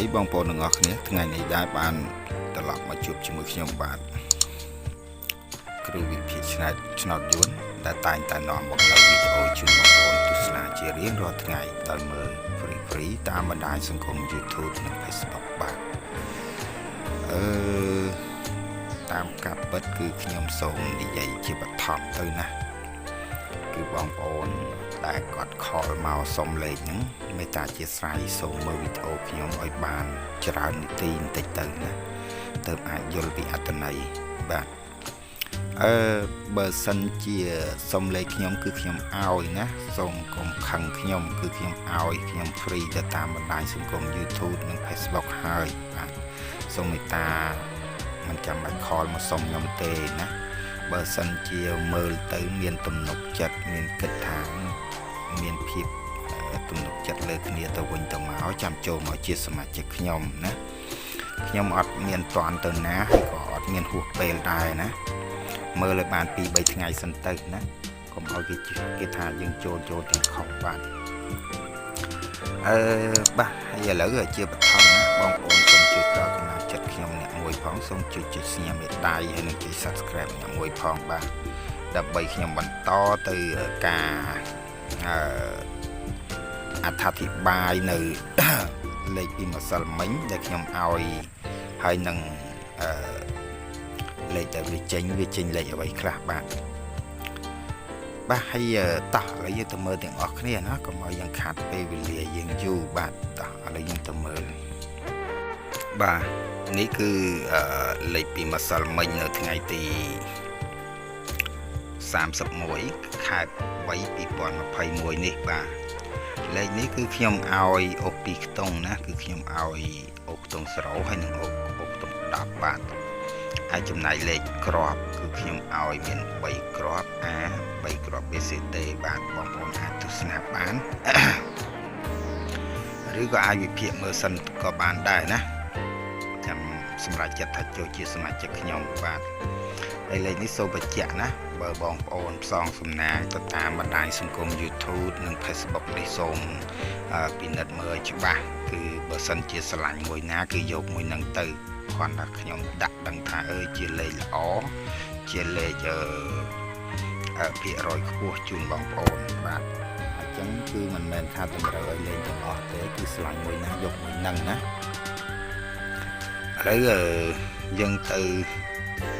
តីបងប្អូនទាំងអស់គ្នាថ្ងៃនេះដែរបានត្រឡប់មកជួបជាមួយខ្ញុំបាទគ្រូវិភាគឆ្នោតឆ្នោតយួនដែលតែងតែនាំមកនៅវីដេអូជូនបងប្អូនទស្សនាជារៀងរាល់ថ្ងៃដោយមើល free free តាមបណ្ដាញសង្គម YouTube និង Facebook បាទអឺតាមកាប់ពិតគឺខ្ញុំសូមនិយាយជាបឋមទៅណាគឺបងប្អូន ដែលគាត់ខលមកសុំលេខហ្នឹងមេត្តាជាស្រ័យសូមមើលវីដេអូខ្ញុំឲ្យបានច្រើននាទីបន្តិចទៅណាទើបអាចយល់ពីអត្ថន័យបាទអឺបើសិនជាសុំលេខខ្ញុំគឺខ្ញុំឲ្យណាសូមកុំខឹងខ្ញុំ គឺខ្ញុំឲ្យខ្ញុំ free ទៅតាមបណ្ដាញសង្គម YouTube និង Facebook ហើយបាទសូមមេត្តាមិនចាំបាច់ខលមកសុំខ្ញុំទេណា បើសិនជាមើលទៅមានទំនុកចិត្តមានគិតថាមានភាពទំនុកចិត្តលើគ្នាទៅវិញទៅមកចាំចូលមកជាសមាជិកខ្ញុំណាខ្ញុំអត់មានតន់ទៅណាហើយក៏អត់មានហួសពេលដែរណាមើលឲ្យបាន2 3ថ្ងៃសិនទៅណាកុំឲ្យគេគេថាយើងចូលចូលទាំងខុសបាទអឺបាទហើយឥឡូវជាបឋមណាបងប្អូន ផងសូមជួយចុចសញ្ញាមេដៃហើយនិងចុច Subscribe អ្នកមួយផងបាទដើម្បីខ្ញុំបន្តទៅការអឺអត្ថាធិប្បាយនៅលេខពីម្សិលមិញដែលខ្ញុំឲ្យហើយនឹងអឺលេខដែលវាចេញវាចេញលេខអ្វីខ្លះបាទបាទហើយតោះឥឡូវយើងទៅមើលទាំងអស់គ្នាណាកុំឲ្យយើងខាត់ពេលវេលាយើងយូរបាទតោះឥឡូវយើងទៅមើល បាទនេះគឺអឺលេខពីម្សិលមិញនៅថ្ងៃទី31ខែ3 2021នេះបាទលេខនេះគឺខ្ញុំឲ្យអុកពីខ្ទង់ណា គឺខ្ញុំឲ្យអុកខ្ទង់ស្រោហើយនិងអុកអុកខ្ទង់10បាទហើយចំណាយលេខក្របគឺខ្ញុំឲ្យមាន3ក្រប A 3ក្រប BCD បាទបងប្អូនអាចទស្សនាបានឬក៏អាចវិភាគមើលសិនក៏បានដែរណាចាំ សម្រាប់ចិត្តថាចូលជាសមាជិកខ្ញុំបាទហើយលេខនេះសូមបញ្ជាក់ណាបើបងប្អូនផ្សងសំណាងទៅតាមបណ្ដាញសង្គម YouTube និង Facebook នេះសូមពិនិត្យមើលច្បាស់គឺបើសិនជាស្រឡាញ់មួយណាគឺយកមួយនឹងទៅគ្រាន់តែខ្ញុំដាក់ដឹងថាអើជាលេខល្អជាលេខអឺភាគរយខ្ពស់ជូនបងប្អូនបាទអញ្ចឹងគឺមិនមែនថាតម្រូវឲ្យលេខទាំងអស់ទេគឺស្រឡាញ់មួយណាយកមួយនឹងណា ឥឡូវយើងទៅ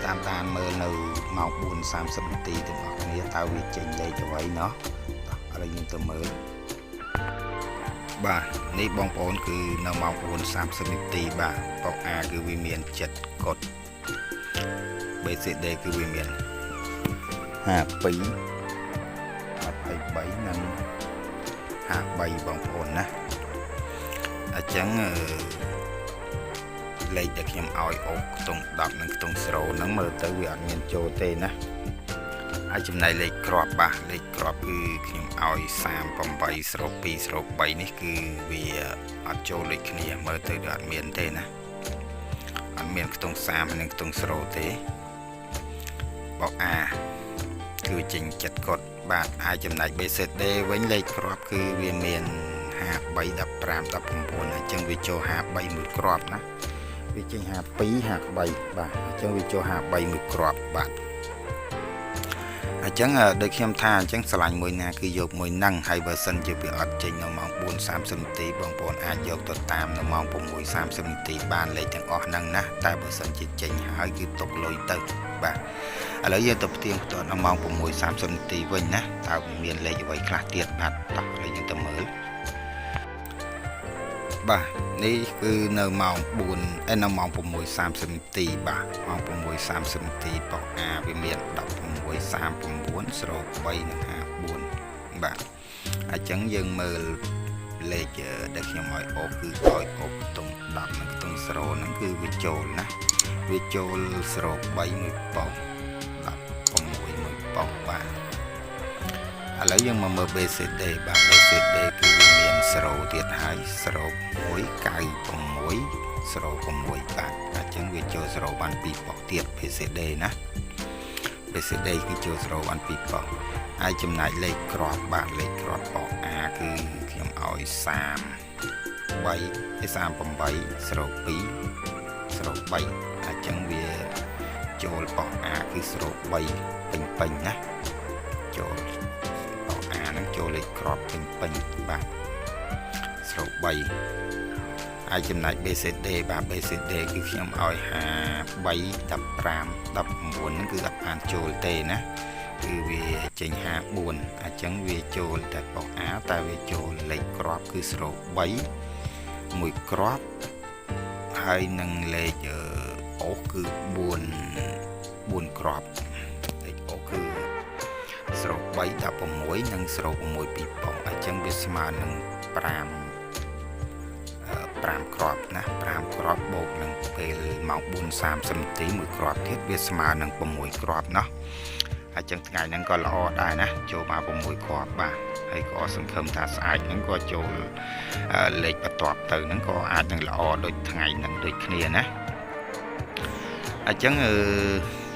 តាមដានមើលនៅម៉ោង4:30នាទីទាំងអស់គ្នាតើវាចេញលេខអ្វីណោះឥឡូវយើងទៅមើលបាទនេះបងប្អូនគឺនៅម៉ោង4:30នាទីបាទប៉ុក A គឺវាមាន7កុដ BCD គឺវាមាន52 23និង53បងប្អូនណាអញ្ចឹងអឺ លេខដែលខ្ញុំឲ្យអូខ្ទង់10និងខ្ទង់0ហ្នឹងមើលទៅវាអត់មានចូលទេណាហើយចំណែកលេខក្របបាទលេខក្របគឺខ្ញុំឲ្យ38ស្រូប2ស្រូប3នេះគឺវាអត់ចូលលេខគ្នាមើលទៅវាអត់មានទេណាអត់មានខ្ទង់30និងខ្ទង់0ទេបោក A គឺចេញចិត្តកត់បាទហើយចំណែក BCD វិញលេខក្របគឺវាមាន53 15 19អញ្ចឹងវាចូល53មួយក្របណា វាចេញ52 53បាទអញ្ចឹងវាចូល53មួយគ្រាប់បាទអញ្ចឹងដូចខ្ញុំថាអញ្ចឹងឆ្លាញ់មួយណាគឺយកមួយហ្នឹងហើយបើសិនជាវាអត់ចេញនៅម៉ោង4:30នាទីបងប្អូនអាចយកទៅតាមនៅម៉ោង6:30នាទីបានលេខទាំងអស់ហ្នឹងណាតែបើសិនជាចេញហើយគឺຕົកលុយទៅបាទឥឡូវយើងទៅផ្ទៀងផ្ទាត់នៅម៉ោង6:30នាទីវិញណាតើមានលេខអ្វីខ្លះទៀតបាទតោះឥឡូវយើងទៅមើល បាទនេះគឺនៅម៉ោង4ឯនៅម៉ោង6:30នាទីបាទម៉ោង6:30នាទីប៉ុក A វាមាន16:39ស្រូប3និង54បាទអញ្ចឹងយើងមើលលេខដែលខ្ញុំឲ្យអូគឺឲ្យអូខ្ទង់10និងខ្ទង់0ហ្នឹងគឺវាចូលណាវាចូលស្រូប3មួយប៉ុក16មួយប៉ុកបាទឥឡូវយើងមកមើល BCD បាទ BCD គឺ វាមាន0ទៀតហើយ0 1 96 06បាទអញ្ចឹងវាចូល0បាន2ប៉ុកទៀត BCD ណា BCD គឺចូល0បាន2ប៉ុកហើយចំណែកលេខក្របបាទលេខក្របប៉ុក A គឺខ្ញុំឲ្យ30 3ឯ38ស្រូប2ស្រូប3អញ្ចឹងវាចូលបោះ A គឺស្រូប3ពេញពេញណាចូលបោះ A ហ្នឹងចូលលេខក្របពេញពេញបាទ ស្រូប3ហើយចំណែក BCD បាទ BCD គឺខ្ញុំឲ្យ53 15 19ហ្នឹងគឺអត់បានចូលទេណាគឺវាចេញ54អញ្ចឹងវាចូលតែបោះ A តែវាចូលលេខក្របគឺស្រូប3មួយក្របហើយនឹងលេខអូគឺ4 4ក្របលេខអូគឺស្រូប3 16និងស្រូប6ពីប៉ុងអញ្ចឹងវាស្មើនឹង5 5គ្រាប់ណា5គ្រាប់បូកនឹងពេលម៉ោង4:30នាទី1គ្រាប់ទៀតវាស្មើនឹង6គ្រាប់ណោះហើយចឹងថ្ងៃហ្នឹងក៏ល្អដែរណាចូលមក6គ្រាប់បាទហើយក៏សង្ឃឹមថាស្អាតហ្នឹងក៏ចូលលេខបន្ទាប់ទៅហ្នឹងក៏អាចនឹងល្អដូចថ្ងៃហ្នឹងដូចគ្នាណាអញ្ចឹងអឺ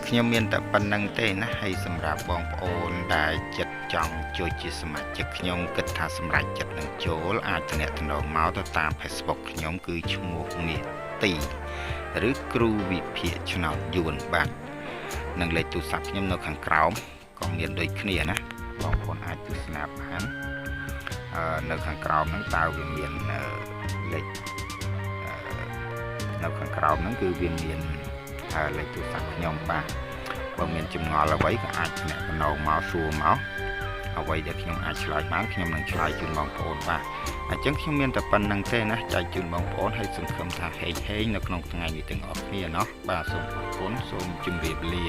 ខ្ញុំមានតែប៉ុណ្្នឹងទេណាហើយសម្រាប់បងប្អូនដែលចិត្តចង់ជួយជាសមាជិកខ្ញុំគិតថាសម្រាប់ចិត្តនឹងចូលអាចទំនាក់ទំនងមកទៅតាម Facebook ខ្ញុំគឺឈ្មោះមាសទីឬគ្រូវិភាគឆ្នោតយួនបាទនិងលេខទូរស័ព្ទខ្ញុំនៅខាងក្រោមក៏មានដូចគ្នាណាបងប្អូនអាចទស្សនាបានអឺនៅខាងក្រោមហ្នឹងតើវាមានលេខនៅខាងក្រោមហ្នឹងគឺវាមាន ហៅលេខទូរស័ព្ទខ្ញុំបាទបើមានចម្ងល់អ្វីក៏អាចទំនាក់ទំនងមកសួរមកអ្វីដែលខ្ញុំអាចឆ្លើយបានខ្ញុំនឹងឆ្លើយជូនបងប្អូនបាទអញ្ចឹងខ្ញុំមានតែប៉ុណ្្នឹងទេណាចែកជូនបងប្អូនហើយសង្ឃឹមថាហេងហេងនៅក្នុងថ្ងៃនេះទាំងអស់គ្នាណោះបាទសូមអរគុណសូមជម្រាបលា